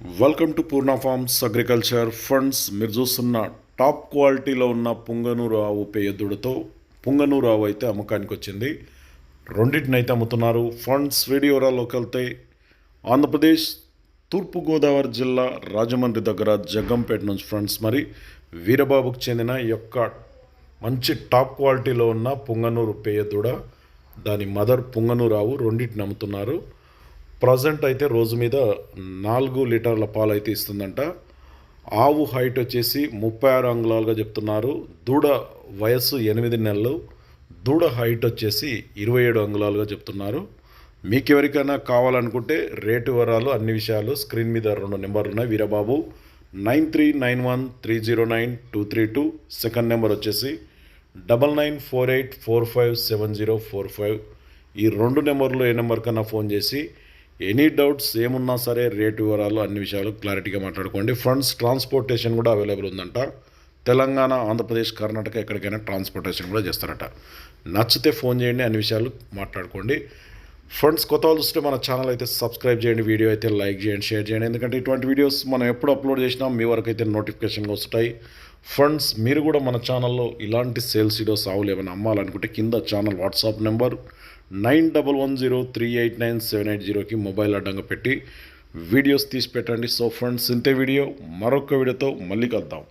Welcome to Purna farms agriculture funds మీరు చూస్తున్న top క్వాలిటీలో ఉన్న పుంగనూరు ఆవు పేయద్దుడితో పుంగనూరు ఆవు అయితే అమ్మకానికి వచ్చింది. రెండింటిని అయితే అమ్ముతున్నారు. ఫండ్స్ వీడియోరాలోకి వెళ్తే ఆంధ్రప్రదేశ్ తూర్పుగోదావరి జిల్లా రాజమండ్రి దగ్గర జగ్గంపేట నుంచి ఫ్రెండ్స్ మరి వీరబాబుకు చెందిన యొక్క మంచి టాప్ క్వాలిటీలో ఉన్న పుంగనూరు పేయద్దుడ దాని మదర్ పుంగనూరు ఆవు రెండింటిని అమ్ముతున్నారు. ప్రజెంట్ అయితే రోజు మీద నాలుగు లీటర్ల పాలు అయితే ఇస్తుందంట. ఆవు హైట్ వచ్చేసి ముప్పై ఆరు అంగుళాలుగా చెప్తున్నారు. దూడ వయస్సు ఎనిమిది నెలలు. దూడ హైట్ వచ్చేసి ఇరవై ఏడు అంగుళాలుగా చెప్తున్నారు. మీకు ఎవరికైనా కావాలనుకుంటే రేటు వివరాలు అన్ని విషయాలు స్క్రీన్ మీద రెండు నెంబర్లు ఉన్నాయి. Veerababu nine three nine one three zero nine two three two. Second number వచ్చేసి double nine four eight four five seven zero four five. ఈ రెండు నెంబర్లు ఏ నెంబర్ కన్నా ఫోన్ చేసి ఎనీ డౌట్స్ ఏమున్నా సరే రేటు వివరాలు అన్ని విషయాలు క్లారిటీగా మాట్లాడుకోండి. ఫండ్స్ ట్రాన్స్పోర్టేషన్ కూడా అవైలబుల్ ఉందంట. తెలంగాణ ఆంధ్రప్రదేశ్ కర్ణాటక ఎక్కడికైనా ట్రాన్స్పోర్టేషన్ కూడా చేస్తారట. నచ్చితే ఫోన్ చేయండి అన్ని విషయాలు మాట్లాడుకోండి. ఫ్రెండ్స్ కొత్త వాళ్ళు చూస్తే మన ఛానల్ అయితే సబ్స్క్రైబ్ చేయండి వీడియో అయితే లైక్ చేయండి షేర్ చేయండి. ఎందుకంటే ఇటువంటి వీడియోస్ మనం ఎప్పుడు అప్లోడ్ చేసినా మీ వరకు అయితే నోటిఫికేషన్గా వస్తాయి. ఫ్రెండ్స్ మీరు కూడా మన ఛానల్లో ఇలాంటి సేల్స్ వీడియోస్ ఆవులు ఏమైనా అమ్మాలనుకుంటే కింద channel WhatsApp number nine double one zero three eight nine seven eight జీరోకి మొబైల్ అడ్డంగా పెట్టి వీడియోస్ తీసి పెట్టండి. సో ఫ్రెండ్స్ ఇంతే వీడియో మరొక వీడియోతో మళ్ళీ కలుద్దాం.